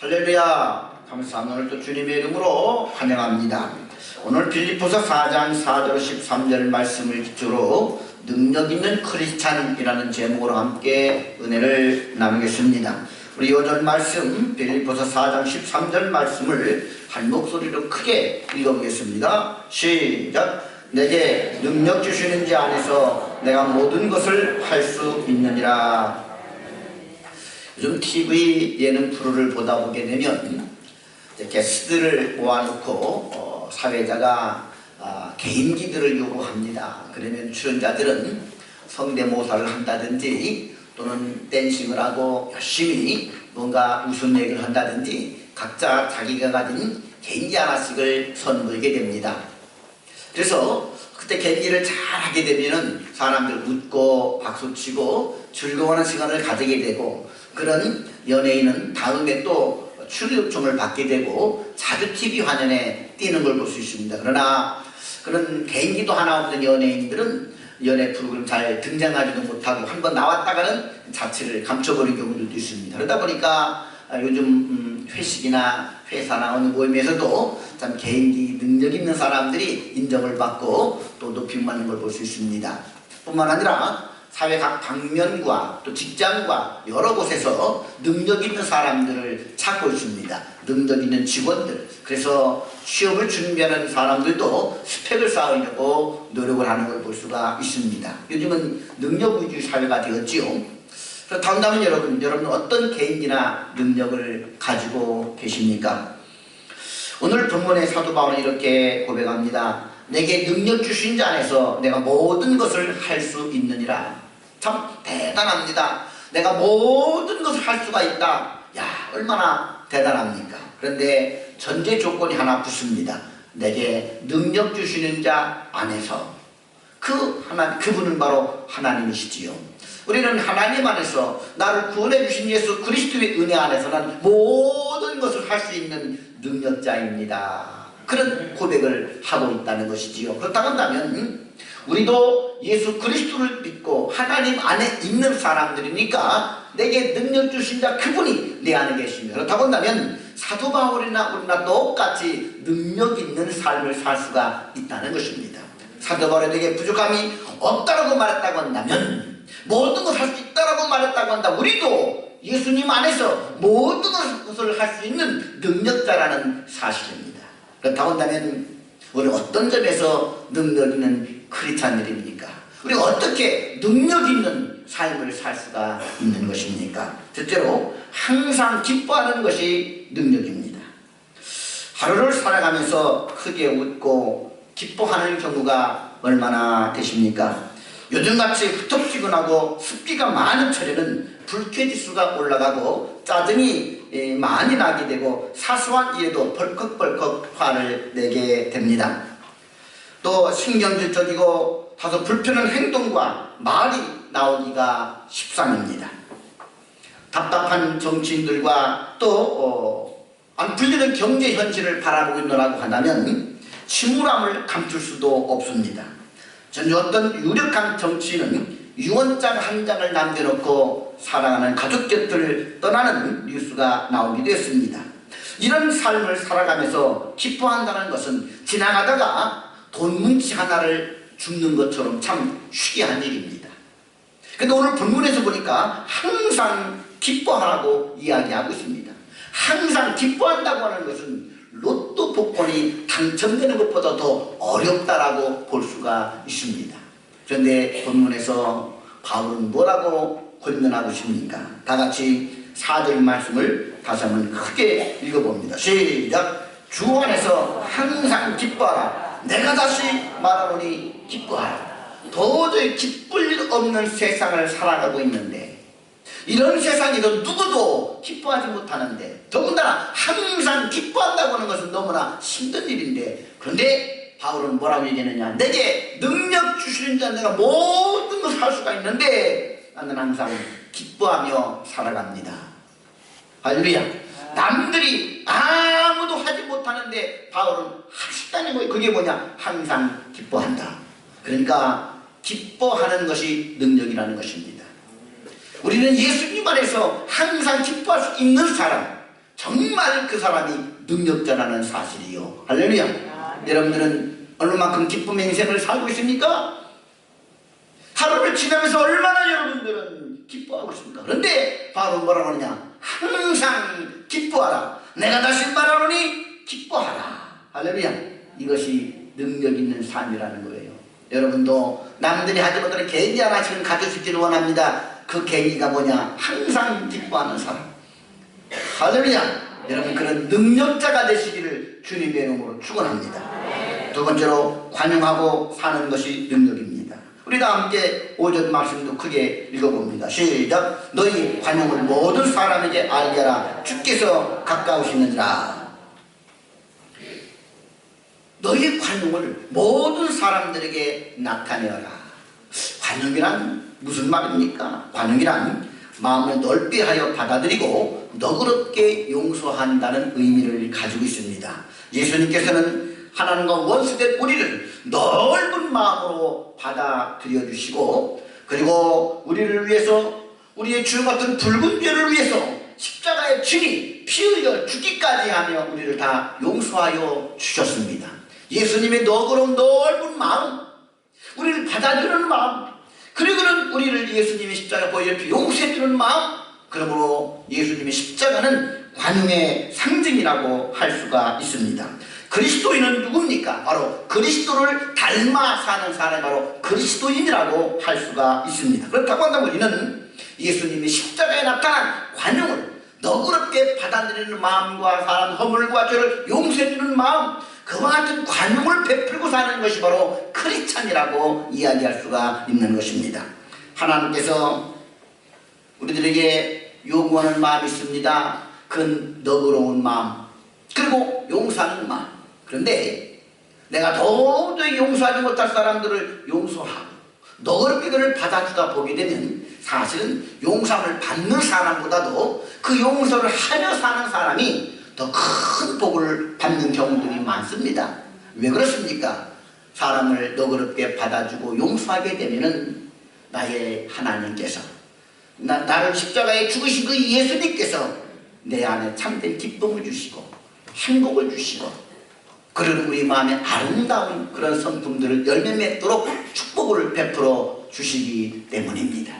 할렐루야 감사합니다. 오늘도 주님의 이름으로 환영합니다. 오늘 빌립보서 4장 4절 13절 말씀을 기초로 능력 있는 크리스찬이라는 제목으로 함께 은혜를 나누겠습니다. 우리 요절 말씀 빌립보서 4장 13절 말씀을 한 목소리로 크게 읽어보겠습니다. 시작 내게 능력 주시는 자 안에서 내가 모든 것을 할 수 있느니라 요즘 TV 예능 프로를 보다 보게 되면 게스트를 모아놓고 어, 사회자가 아, 개인기들을 요구합니다. 그러면 출연자들은 성대모사를 한다든지 또는 댄싱을 하고 열심히 뭔가 웃음 얘기를 한다든지 각자 자기가 가진 개인기 하나씩을 선보이게 됩니다. 그래서 그때 개인기를 잘 하게 되면은 사람들 웃고 박수치고 즐거워하는 시간을 가지게 되고 그런 연예인은 다음에 또 출연 요청을 받게 되고 자주 TV 화면에 띄는 걸 볼 수 있습니다. 그러나 그런 개인기도 하나 없는 연예인들은 연예 프로그램 잘 등장하지도 못하고 한 번 나왔다가는 자취를 감춰버린 경우들도 있습니다. 그러다 보니까 아, 요즘 음, 회식이나 회사나 어느 모임에서도 참 개인기 능력 있는 사람들이 인정을 받고 또 높임 받는 걸 볼 수 있습니다. 뿐만 아니라 사회 각 방면과 또 직장과 여러 곳에서 능력 있는 사람들을 찾고 있습니다. 능력 있는 직원들. 그래서 취업을 준비하는 사람들도 스펙을 쌓으려고 노력을 하는 걸 볼 수가 있습니다. 요즘은 능력 위주 사회가 되었지요. 그렇다면 여러분, 여러분 어떤 개인기나 능력을 가지고 계십니까? 오늘 본문의 사도 바울은 이렇게 고백합니다. 내게 능력 주신 자 안에서 내가 모든 것을 할 수 있느니라. 참 대단합니다. 내가 모든 것을 할 수가 있다. 야, 얼마나 대단합니까? 그런데 전제 조건이 하나 붙습니다. 내게 능력 주시는 자 안에서 그 하나 그분은 바로 하나님이시지요. 우리는 하나님 안에서 나를 구원해 주신 예수 그리스도의 은혜 안에서는 모든 것을 할 수 있는 능력자입니다. 그런 고백을 하고 있다는 것이지요. 그렇다고 한다면 우리도 예수 그리스도를 믿고 하나님 안에 있는 사람들이니까 내게 능력 주신 자 그분이 내 안에 계십니다. 그렇다고 한다면 사도 바울이나 우리나 똑같이 능력 있는 삶을 살 수가 있다는 것입니다. 사도 바울이 내게 부족함이 없다라고 말했다고 한다면 모든 것을 할 수 있다라고 말했다고 한다. 우리도 예수님 안에서 모든 것을 할 수 있는 능력자라는 사실입니다. 그렇다고 한다면 우리 어떤 점에서 능력 있는 크리스찬들입니까? 우리 어떻게 능력 있는 삶을 살 수가 있는 것입니까? 첫째로 항상 기뻐하는 것이 능력입니다. 하루를 살아가면서 크게 웃고 기뻐하는 경우가 얼마나 되십니까? 요즘같이 흩어지근하고 습기가 많은 철에는 불쾌지수가 올라가고 짜증이 예, 많이 나게 되고 사소한 일에도 벌컥벌컥 화를 내게 됩니다. 또 신경질적이고 다소 불편한 행동과 말이 나오기가 십상입니다. 답답한 정치인들과 또안 풀리는 경제 현실을 바라보고 있노라고 한다면 침울함을 감출 수도 없습니다. 전주 어떤 유력한 정치인은 유언장 한 장을 남겨놓고 사랑하는 가족 곁을 떠나는 뉴스가 나오기도 했습니다. 이런 삶을 살아가면서 기뻐한다는 것은 지나가다가 돈 뭉치 하나를 죽는 것처럼 참 희귀한 일입니다. 근데 오늘 본문에서 보니까 항상 기뻐하라고 이야기하고 있습니다. 항상 기뻐한다고 하는 것은 로또 복권이 당첨되는 것보다 더 어렵다라고 볼 수가 있습니다. 그런데 본문에서 바울은 뭐라고 권면하고 있습니까? 다 같이 4절 말씀을 다시 한번 크게 읽어봅니다. 시작! 주 안에서 항상 기뻐하라. 내가 다시 말하노니 기뻐하라. 도저히 기쁠 일 없는 세상을 살아가고 있는데 이런 세상에도 누구도 기뻐하지 못하는데 더군다나 항상 기뻐한다고 하는 것은 너무나 힘든 일인데 그런데 바울은 뭐라고 얘기하느냐? 내게 능력 주시는 자 내가 모든 것을 할 수가 있는데 나는 항상 기뻐하며 살아갑니다. 할렐루야. 남들이 아무도 하지 못하는데 바울은 하시다는 거예요 그게 뭐냐? 항상 기뻐한다. 그러니까 기뻐하는 것이 능력이라는 것입니다 우리는 예수님 안에서 항상 기뻐할 수 있는 사람 정말 그 사람이 능력자라는 사실이요. 할렐루야. 여러분들은 얼마만큼 기쁨의 인생을 살고 있습니까? 하루를 지나면서 얼마나 여러분들은 기뻐하고 있습니까? 그런데 바로 뭐라고 하느냐? 항상 기뻐하라. 내가 다시 말하노니 기뻐하라. 할렐루야. 이것이 능력 있는 삶이라는 거예요. 여러분도 남들이 하지 못하는 계기 하나 지금 가져주기를 원합니다. 그 계기가 뭐냐? 항상 기뻐하는 사람. 할렐루야. 여러분 그런 능력자가 되시기를 주님의 이름으로 축원합니다. 두 번째로 관용하고 사는 것이 능력입니다. 우리 다 함께 오전 말씀도 크게 읽어봅니다. 시작. 너희 관용을 모든 사람에게 알게 하라. 주께서 가까우시느니라. 너희 관용을 모든 사람들에게 나타내어라. 관용이란 무슨 말입니까? 관용이란 마음을 넓게 하여 받아들이고 너그럽게 용서한다는 의미를 가지고 있습니다. 예수님께서는 하나님과 원수된 우리를 넓은 마음으로 받아들여 주시고 그리고 우리를 위해서 우리의 주 같은 붉은 죄를 위해서 십자가의 진이 피 흘려 죽기까지 하며 우리를 다 용서하여 주셨습니다. 예수님의 너그러운 넓은 마음 우리를 받아주는 마음 그리고는 우리를 예수님의 십자가 보여 용서해주는 마음 그러므로 예수님의 십자가는 관용의 상징이라고 할 수가 있습니다. 그리스도인은 누굽니까? 바로 그리스도를 닮아 사는 사람이 바로 그리스도인이라고 할 수가 있습니다. 그렇다고 한다면 우리는 예수님의 십자가에 나타난 관용을 너그럽게 받아들이는 마음과 사람 허물과 죄를 용서해주는 마음 그와 같은 관용을 베풀고 사는 것이 바로 크리스찬이라고 이야기할 수가 있는 것입니다. 하나님께서 우리들에게 요구하는 마음이 있습니다. 그 너그러운 마음 그리고 용서하는 마음 그런데 내가 도저히 용서하지 못할 사람들을 용서하고 너그럽게 그를 받아주다 보게 되면 사실은 용서를 받는 사람보다도 그 용서를 하며 사는 사람이 더 큰 복을 받는 경우들이 많습니다. 왜 그렇습니까? 사람을 너그럽게 받아주고 용서하게 되면은 나의 하나님께서 나, 나를 십자가에 죽으신 그 예수님께서 내 안에 참된 기쁨을 주시고 행복을 주시고 그런 우리 마음에 아름다운 그런 성품들을 열매 맺도록 축복을 베풀어 주시기 때문입니다.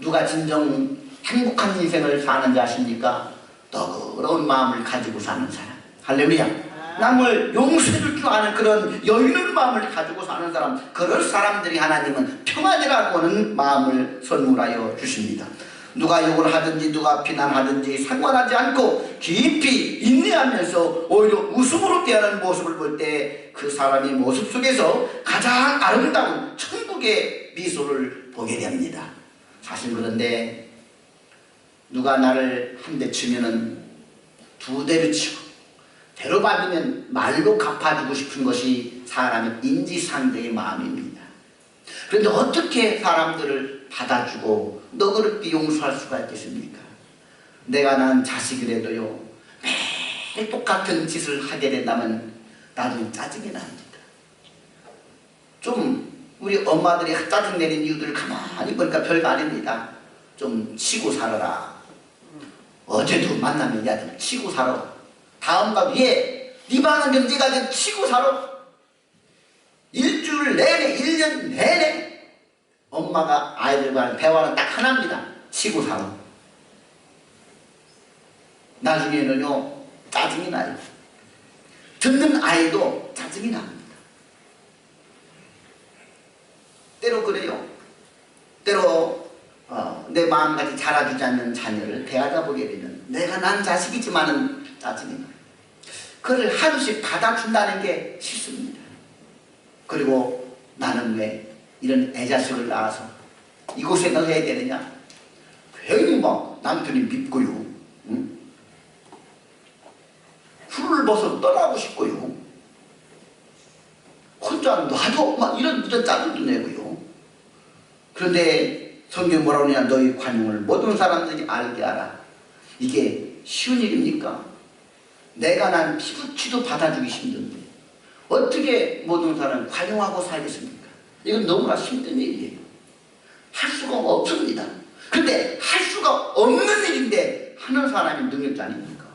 누가 진정 행복한 인생을 사는지 아십니까? 너그러운 마음을 가지고 사는 사람. 할렐루야. 남을 용서해 줄 줄 아는 그런 여유 있는 마음을 가지고 사는 사람. 그럴 사람들이 하나님은 평안이라고 하는 마음을 선물하여 주십니다. 누가 욕을 하든지 누가 비난하든지 상관하지 않고 깊이 인내하면서 오히려 웃음으로 대하는 모습을 볼 때 그 사람의 모습 속에서 가장 아름다운 천국의 미소를 보게 됩니다. 사실 그런데 누가 나를 한 대 치면은 두 대를 치고 대로 받으면 말로 갚아주고 싶은 것이 사람의 인지상정의 마음입니다. 그런데 어떻게 사람들을 받아주고 너그럽게 용서할 수가 있겠습니까? 내가 난 자식이라도요 매일 똑같은 짓을 하게 된다면 나도 짜증이 납니다. 좀 우리 엄마들이 짜증내는 이유들 가만히 보니까 별거 아닙니다. 좀 치고 살아라. 어제도 만나면 야좀 치고 살아. 다음 가 얘, 네 방은 좀 치고 살아. 일주일 내내, 일년 내내 엄마가 아이들과 하는 대화는 딱 하나입니다. 치고 살아. 나중에는요 짜증이 나요. 듣는 아이도 짜증이 납니다. 때로 그래요. 때로 어, 내 마음같이 자라주지 않는 자녀를 대하다 보게 되면 내가 난 자식이지만은 나요. 그를 하루씩 받아준다는 게 싫습니다. 그리고 나는 왜 이런 애자식을 낳아서 이곳에 넣어야 되느냐? 괜히 막 남편이 밉고요. 응? 풀을 벗어 떠나고 싶고요. 혼자 놔도 막 이런 짜증도 내고요. 그런데 성경 뭐라고 하냐 너희 관용을 모든 사람들이 알게 하라. 이게 쉬운 일입니까? 내가 난 피부치도 받아주기 힘든데 어떻게 모든 사람 관용하고 살겠습니까? 이건 너무나 힘든 일이에요. 할 수가 없습니다. 근데 할 수가 없는 일인데 하는 사람이 능력자 아닙니까?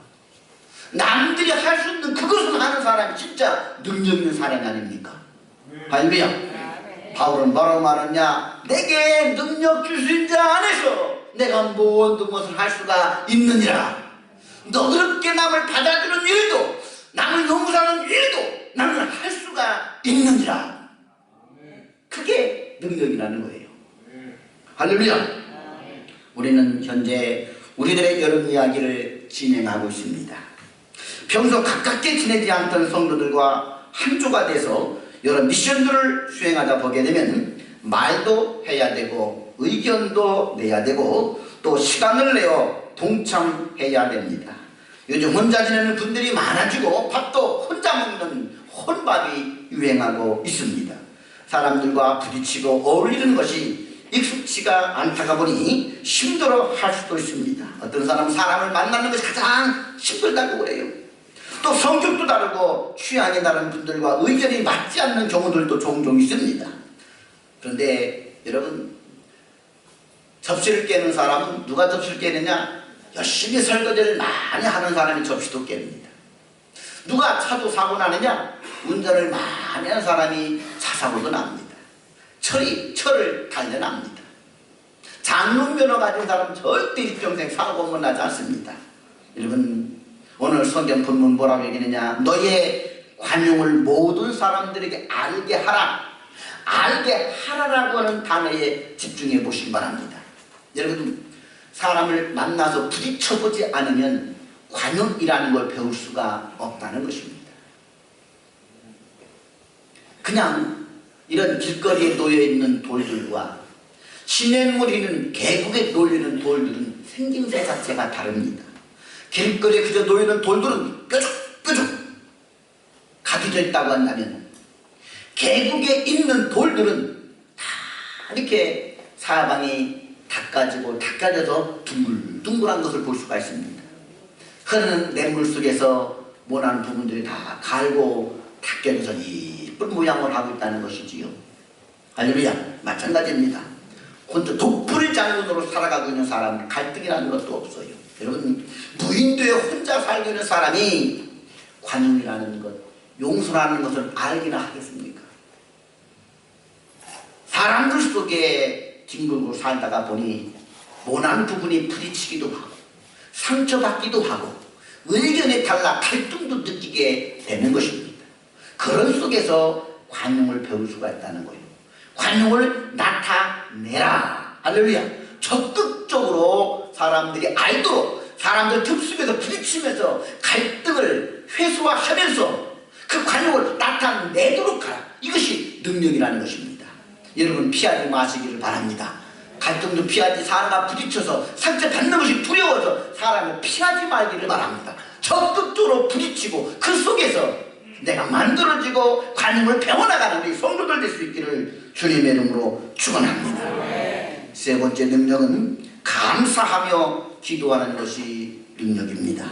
남들이 할 수 있는 그것을 하는 사람이 진짜 능력 있는 사람이 아닙니까? 할렐루야. 바울은 뭐라고 말하냐? 내게 능력 주신 자 안에서 내가 모든 것을 할 수가 있느니라. 너그럽게 남을 받아주는 일도 남을 용서하는 일도 나는 할 수가 있느니라. 그게 능력이라는 거예요. 할렐루야. 우리는 현재 우리들의 여름 이야기를 진행하고 있습니다. 평소 가깝게 지내지 않던 성도들과 한조가 돼서 여러 미션들을 수행하다 보게 되면 말도 해야 되고 의견도 내야 되고 또 시간을 내어 동참해야 됩니다. 요즘 혼자 지내는 분들이 많아지고 밥도 혼자 먹는 혼밥이 유행하고 있습니다. 사람들과 부딪히고 어울리는 것이 익숙치가 않다가 보니 힘들어 할 수도 있습니다. 어떤 사람은 사람을 만나는 것이 가장 힘들다고 그래요. 또 성격도 다르고 취향이 다른 분들과 의견이 맞지 않는 경우들도 종종 있습니다. 그런데 여러분 접시를 깨는 사람은 누가 접시를 깨느냐? 열심히 설거지를 많이 하는 사람이 접시도 깹니다. 누가 차도 사고 나느냐? 운전을 많이 하는 사람이 차 사고도 납니다. 철이 철을 달려납니다. 장롱 면허 가진 사람은 절대 일평생 사고만 나지 않습니다. 여러분 오늘 성경 본문 뭐라고 얘기하느냐 너의 관용을 모든 사람들에게 알게 하라 알게 하라라고 하는 단어에 집중해 보시기 바랍니다. 여러분 사람을 만나서 부딪혀보지 않으면 관용이라는 걸 배울 수가 없다는 것입니다. 그냥 이런 길거리에 놓여있는 돌들과 시냇물이 있는 계곡에 놓여있는 돌들은 생김새 자체가 다릅니다. 길거리에 그저 놓여있는 돌들은 뾰족뾰족 각이 져 있다고 한다면 계곡에 있는 돌들은 다 이렇게 사방이 닦아지고 닦아져서 둥글둥글한 것을 볼 수가 있습니다. 흐르는 냇물 속에서 모난 부분들이 다 갈고 닦여져서 이쁜 모양을 하고 있다는 것이지요. 할렐루야 마찬가지입니다. 혼자 독불의 장군으로 살아가고 있는 사람은 갈등이라는 것도 없어요. 여러분 무인도에 혼자 살고 있는 사람이 관용이라는 것, 용서라는 것을 알기나 하겠습니까? 사람들 속에 뒹굴고 살다가 보니 모난 부분이 부딪히기도 하고 상처받기도 하고 의견에 달라 갈등도 느끼게 되는 것입니다. 그런 속에서 관용을 배울 수가 있다는 거예요. 관용을 나타내라. 할렐루야. 적극적으로 사람들이 알도록 사람들 틈속에서 부딪히면서 갈등을 회수하면서 그 관용을 나타내도록 하라. 이것이 능력이라는 것입니다. 여러분 피하지 마시기를 바랍니다. 갈등도 피하지 사람과 부딪혀서 상처받는 것이 두려워서 사람을 피하지 말기를 바랍니다. 적극적으로 부딪히고 그 속에서 내가 만들어지고 관용을 배워나가는 우리 성도들 될 수 있기를 주님의 이름으로 축원합니다. 세 번째 능력은 감사하며 기도하는 것이 능력입니다.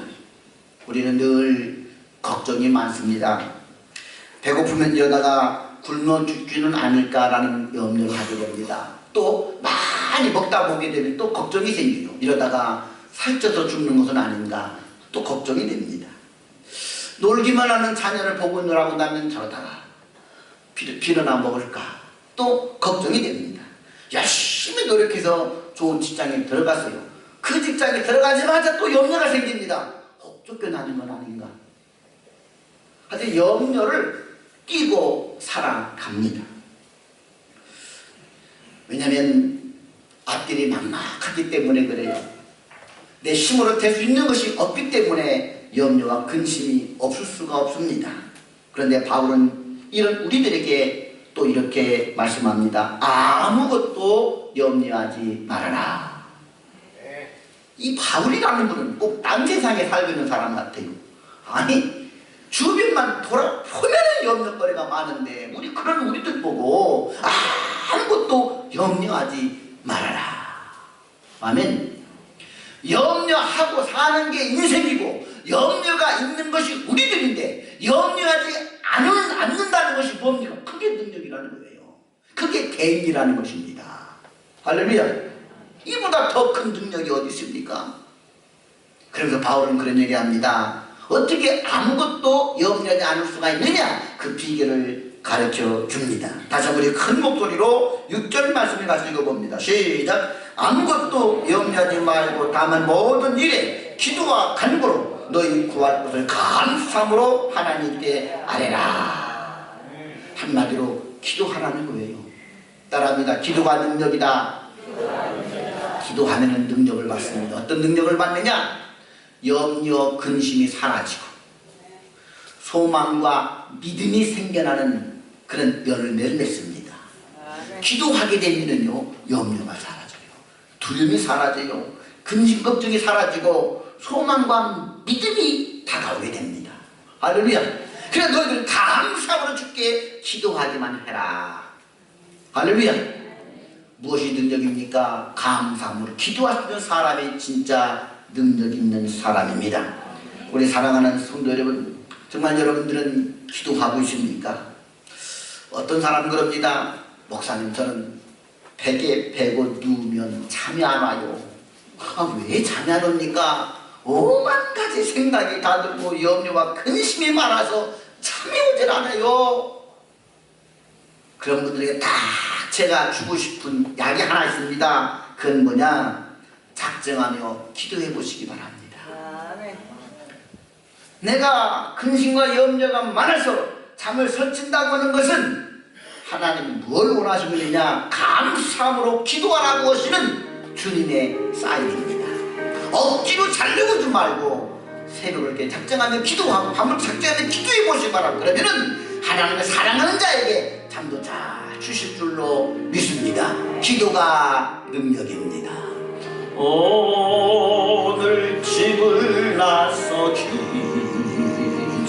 우리는 늘 걱정이 많습니다. 배고프면 이러다가 굶어 죽지는 않을까라는 염려를 하게 됩니다. 또 많이 먹다 보게 되면 또 걱정이 생기죠. 이러다가 살쪄서 죽는 것은 아닌가 또 걱정이 됩니다. 놀기만 하는 자녀를 보고 놀라고 나면 저러다가 비, 비려나 먹을까 또 걱정이 됩니다. 열심히 노력해서 좋은 직장에 들어갔어요. 그 직장에 들어가자마자 또 염려가 생깁니다. 혹 쫓겨나는 건 아닌가? 하여튼 염려를 끼고 살아갑니다. 왜냐하면 앞길이 막막하기 때문에 그래요. 내 힘으로 될 수 있는 것이 없기 때문에 염려와 근심이 없을 수가 없습니다. 그런데 바울은 이런 우리들에게 또 이렇게 말씀합니다. 아무것도 염려하지 말아라. 이 바울이라는 분은 꼭딴 세상에 살고 있는 사람 같아요. 아니 주변만 돌아보면 염려거리가 많은데 우리 그런 우리들 보고 아무것도 염려하지 말아라. 아멘. 염려하고 사는 게 인생이고 염려가 있는 것이 우리들인데 염려하지 않은, 않는다는 것이 뭡니까? 그게 능력이라는 거예요. 그게 개인이라는 것입니다. 할렐루야. 이보다 더 큰 능력이 어디 있습니까? 그래서 바울은 그런 얘기합니다. 어떻게 아무것도 염려하지 않을 수가 있느냐? 그 비결을 가르쳐 줍니다. 다시 한번 우리 큰 목소리로 6절 말씀을 같이 읽어봅니다. 시작. 아무것도 염려하지 말고 다만 모든 일에 기도와 간구로 너희 구할 것을 감사함으로 하나님께 아뢰라. 한마디로 기도하라는 거예요. 따라합니다. 기도가 능력이다. 기도하면 능력을 받습니다. 어떤 능력을 받느냐? 염려, 근심이 사라지고 소망과 믿음이 생겨나는 그런 열매를 맺습니다. 기도하게 되면요 염려가 사라져요. 두려움이 사라져요. 근심, 걱정이 사라지고 소망과 믿음이 다가오게 됩니다. 할렐루야. 그래 너희들 감사함으로 주께 기도하기만 해라. 할렐루야. 무엇이 능력입니까? 감사함으로 있는 사람이 진짜 능력 있는 사람입니다. 우리 사랑하는 성도 여러분, 정말 여러분들은 기도하고 있습니까? 어떤 사람은 그럽니다. 목사님, 저는 베개 베고 누우면 잠이 안 와요. 아, 왜 잠이 안 옵니까? 오만 가지 생각이 다 들고 염려와 근심이 많아서 잠이 오질 않아요. 그런 분들에게 딱 제가 주고 싶은 약이 하나 있습니다. 그건 뭐냐? 작정하며 기도해 보시기 바랍니다. 내가 근심과 염려가 많아서 잠을 설친다고 하는 것은 하나님이 뭘 원하시고 있느냐? 감사함으로 기도하라고 하시는 주님의 사인입니다. 억지로 자려고 좀 말고 새벽을 이렇게 작정하며 기도하고 밤을 작정하며 기도해 보시기 바랍니다. 그러면은 하나님의 사랑하는 자에게 잠도 잘 주실 줄로 믿습니다. 기도가 능력입니다. 오늘 집을 나서 기전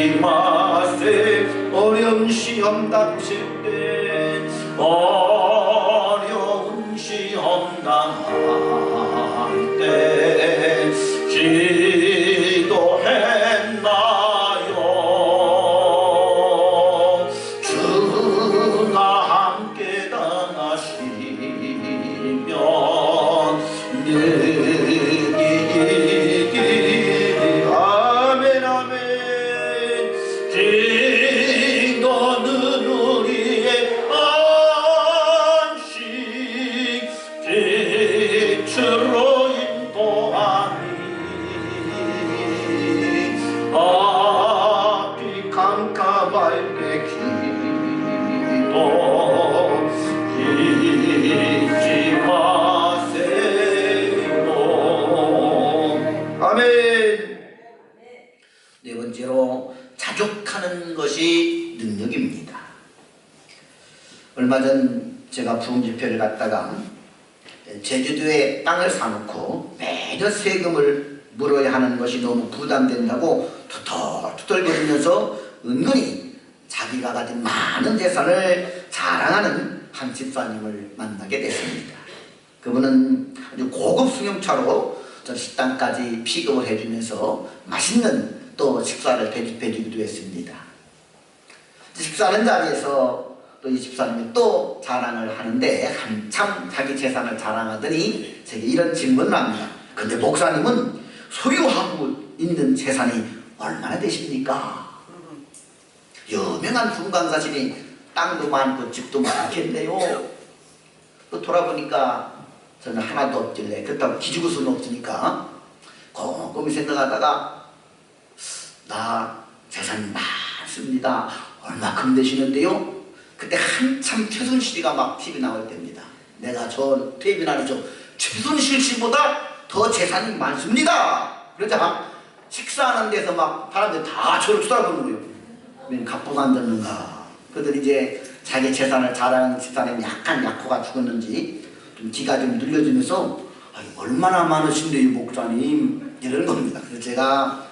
잊지 마세 어려운 시험 닥칠 때 집회를 갔다가 제주도에 땅을 사놓고 매년 세금을 물어야 하는 것이 너무 부담된다고 투덜투덜거리면서 은근히 자기가 가진 많은 재산을 자랑하는 한 집사님을 만나게 됐습니다. 그분은 아주 고급 승용차로 저 식당까지 픽업을 해주면서 맛있는 또 식사를 대접해주기도 했습니다. 식사하는 자리에서 또 이 집사님이 또 자랑을 하는데 한참 자기 재산을 자랑하더니 제게 이런 질문을 합니다. 근데 목사님은 소유하고 있는 재산이 얼마나 되십니까? 유명한 분광사신이 땅도 많고 집도 많겠네요. 또 돌아보니까 저는 하나도 없길래 그렇다고 기죽을 수는 없으니까 곰곰이 생각하다가 나 재산이 많습니다. 얼마큼 되시는데요? 그때 한참 최순실이가 막 TV 나올 때입니다. 내가 저 TV 나는 저 최순실 씨보다 더 재산이 많습니다. 그러자 식사하는 데서 막 사람들이 다 저를 쳐다보는 거예요. 웬 갑부가 안 듣는가. 그들 이제 자기 재산을 자랑하는 집사람이 약간 약호가 죽었는지 좀 기가 좀 눌려지면서 얼마나 많으신데요 목사님 이러는 겁니다. 그래서 제가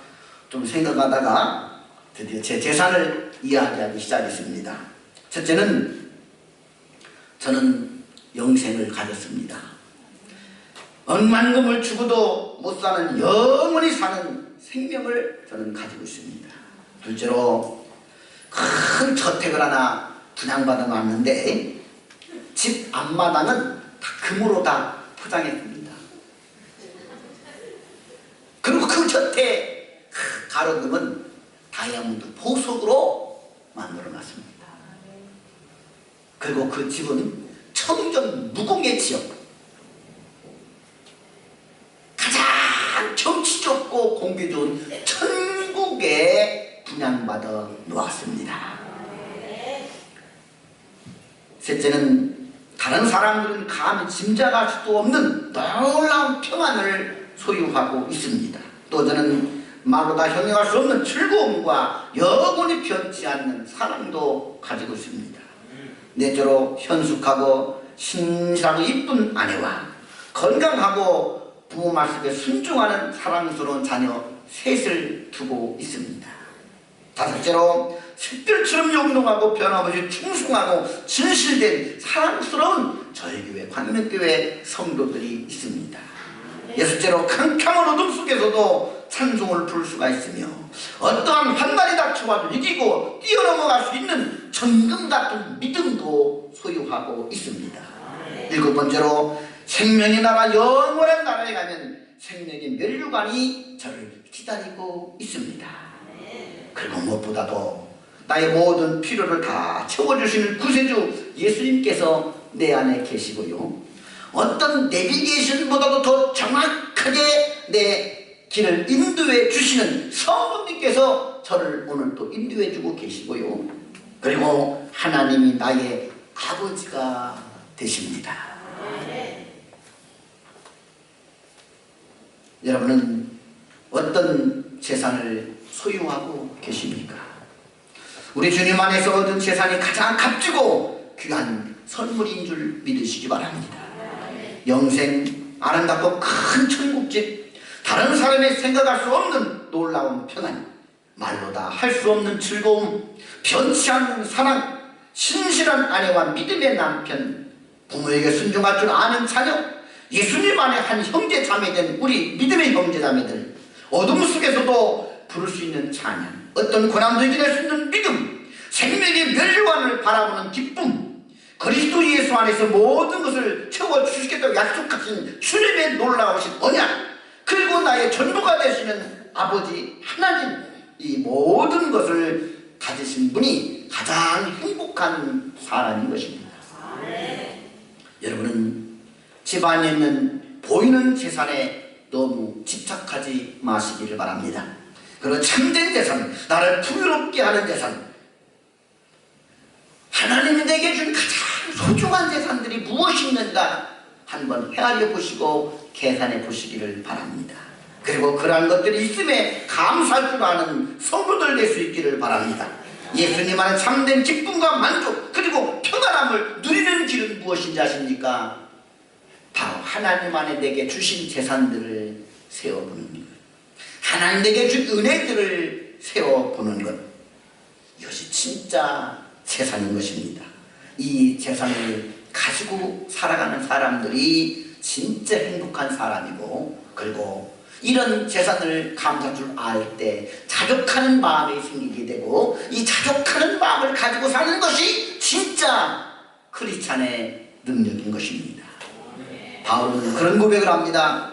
좀 생각하다가 드디어 제 재산을 이야기하기 시작했습니다. 첫째는 저는 영생을 가졌습니다. 억만금을 주고도 못 사는 영원히 사는 생명을 저는 가지고 있습니다. 둘째로 큰 저택을 하나 분양받아 놨는데 집 앞마당은 다 금으로 다 포장했습니다. 그리고 그 저택 그 가로등은 다이아몬드 보석으로 만들어 놨습니다. 그리고 그 집은 청정 무공의 지역 가장 정치 좋고 공기 좋은 천국에 분양받아 놓았습니다. 셋째는 다른 사람들은 감히 짐작할 수도 없는 놀라운 평안을 소유하고 있습니다. 또 저는 말로 다 형용할 수 없는 즐거움과 영원히 변치 않는 사랑도 가지고 있습니다. 넷째로 현숙하고 신실하고 이쁜 아내와 건강하고 부모 말씀에 순종하는 사랑스러운 자녀 셋을 두고 있습니다. 다섯째로 샛별처럼 용동하고 변함없이 충성하고 진실된 사랑스러운 저희 교회 광명교회 성도들이 있습니다. 여섯째로 캄캄한 어둠 속에서도 찬송을 부를 수가 있으며 어떠한 환난이 닥쳐와도 이기고 뛰어넘어갈 수 있는 전금 같은 믿음도 소유하고 있습니다. 일곱 번째로 생명의 나라 영원한 나라에 가면 생명의 멸류관이 저를 기다리고 있습니다. 그리고 무엇보다도 나의 모든 필요를 다 채워주시는 구세주 예수님께서 내 안에 계시고요. 어떤 내비게이션보다도 더 정확하게 내 길을 인도해 주시는 성부님께서 저를 오늘 또 인도해 주고 계시고요. 그리고 하나님이 나의 아버지가 되십니다. 여러분은 어떤 재산을 소유하고 계십니까? 우리 주님 안에서 얻은 재산이 가장 값지고 귀한 선물인 줄 믿으시기 바랍니다. 영생, 아름답고 큰 천국집, 다른 사람이 생각할 수 없는 놀라운 평안, 말로 다 할 수 없는 즐거움, 변치 않는 사랑, 신실한 아내와 믿음의 남편, 부모에게 순종할 줄 아는 자녀, 예수님 안에 한 형제 자매된 우리 믿음의 형제 자매들, 어둠 속에서도 부를 수 있는 찬양, 어떤 고난도 이겨낼 수 있는 믿음, 생명의 멸류관을 바라보는 기쁨, 그리스도 예수 안에서 모든 것을 채워주시겠다고 약속하신 주님의 놀라우신 언약, 그리고 나의 전부가 되시는 아버지 하나님, 이 모든 것을 가지신 분이 가장 행복한 사람인 것입니다. 여러분은 집안에 있는 보이는 재산에 너무 집착하지 마시기를 바랍니다. 그리고 참된 재산, 나를 풍요롭게 하는 재산, 하나님이 내게 준 가장 소중한 재산들이 무엇이 있는가 한번 헤아려 보시고 계산해 보시기를 바랍니다. 그리고 그러한 것들이 있음에 감사할 줄 아는 성도들 될 수 있기를 바랍니다. 예수님 안에 참된 기쁨과 만족 그리고 평안함을 누리는 길은 무엇인지 아십니까? 바로 하나님 안에 내게 주신 재산들을 세워보는 것 하나님 내게 준 은혜들을 세워보는 것 이것이 진짜 재산인 것입니다. 이 재산을 가지고 살아가는 사람들이 진짜 행복한 사람이고 그리고 이런 재산을 감사할 줄 알 때 자족하는 마음이 생기게 되고 이 자족하는 마음을 가지고 사는 것이 진짜 크리스찬의 능력인 것입니다. 바울은 그런 고백을 합니다.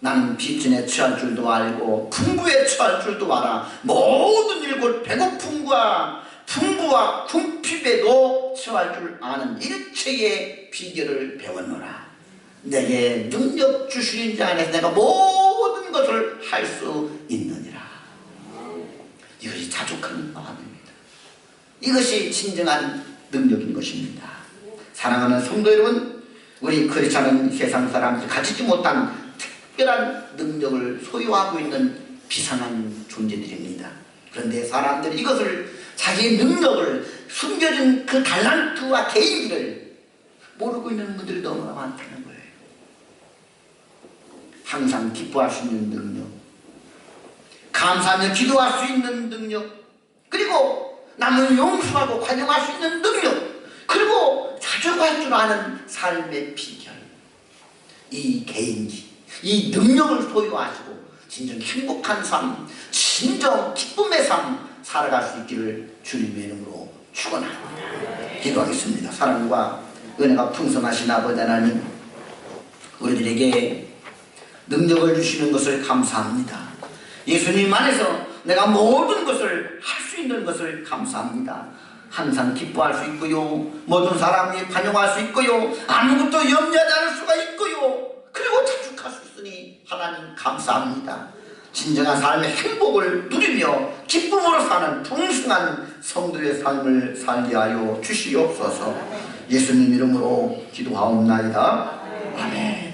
나는 빚진에 처할 줄도 알고 풍부에 처할 줄도 알아 모든 일 곧 배고픔과 풍부와 궁핍에도 처할 줄 아는 일체의 비결을 배웠노라. 내게 능력 주시는 자 안에서 내가 모든 것을 할 수 있느니라. 이것이 자족하는 마음입니다. 이것이 진정한 능력인 것입니다. 사랑하는 성도 여러분 우리 크리스찬은 세상 사람들이 가지지 못한 특별한 능력을 소유하고 있는 비상한 존재들입니다. 그런데 사람들이 이것을 자기의 능력을 숨겨진 그 달란트와 개인기를 모르고 있는 분들이 너무나 많다는 거예요. 항상 기뻐할 수 있는 능력, 감사하며 기도할 수 있는 능력, 그리고 남을 용서하고 관용할 수 있는 능력, 그리고 자족할 줄 아는 삶의 비결, 이 개인기, 이 능력을 소유하시고 진정 행복한 삶, 진정 기쁨의 삶 살아갈 수 있기를 주님의 이름으로 축원합니다. 기도하겠습니다. 사랑과 은혜가 풍성하신 아버지 하나님, 우리들에게 능력을 주시는 것을 감사합니다. 예수님 안에서 내가 모든 것을 할 수 있는 것을 감사합니다. 항상 기뻐할 수 있고요. 모든 사람이 환영할 수 있고요. 아무것도 염려하지 않을 수가 있고요. 그리고 자축할 수 있으니 하나님 감사합니다. 진정한 삶의 행복을 누리며 기쁨으로 사는 풍성한 성도의 삶을 살게 하여 주시옵소서 예수님 이름으로 기도하옵나이다. 아멘.